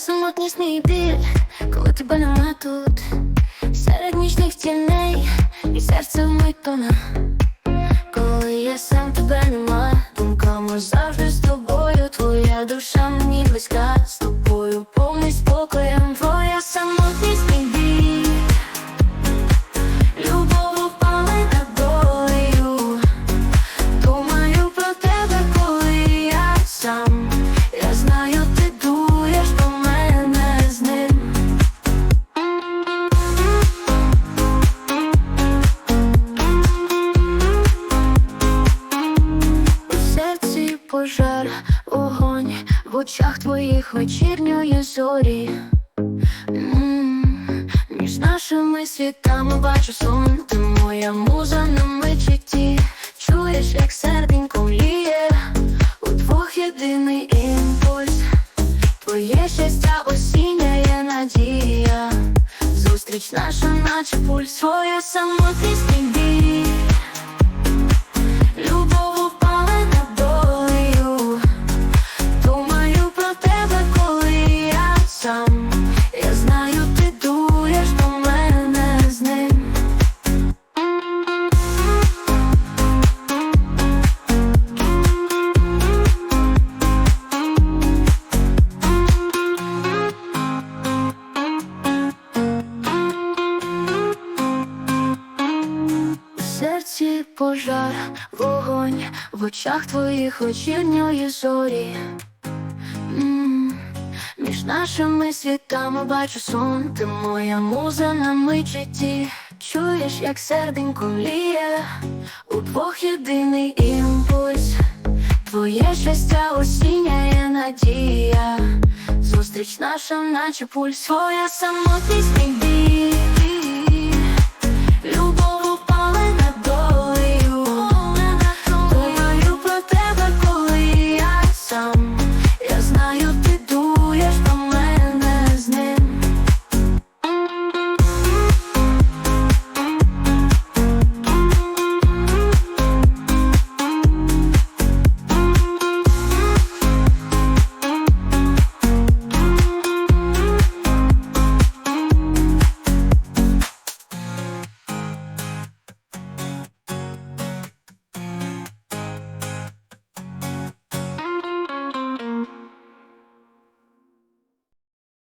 самотність мій біль, коли тебе нема тут, серед нічних тіней, і серце вмить тоне. Коли я сам тебе нема, думками завжди з тобою, твоя душа мені близька, з тобою пожар, вогонь, в очах твоїх вечірньої зорі. Між нашими світами бачу сон, ти моя муза на мечеті. Чуєш, як серденько мліє, у двох єдиний імпульс. Твоє щастя осіння є надія. Зустріч наша, наче пульс, твоя самотність мій серці пожар, вогонь, в очах твоїх вечірньої зорі. Між нашими світами бачу сон, ти моя муза на мичеті. Чуєш, як серденько у двох єдиний імпульс. Твоє щастя осіння надія. Зустріч наша, наче пульс, твоя самотність.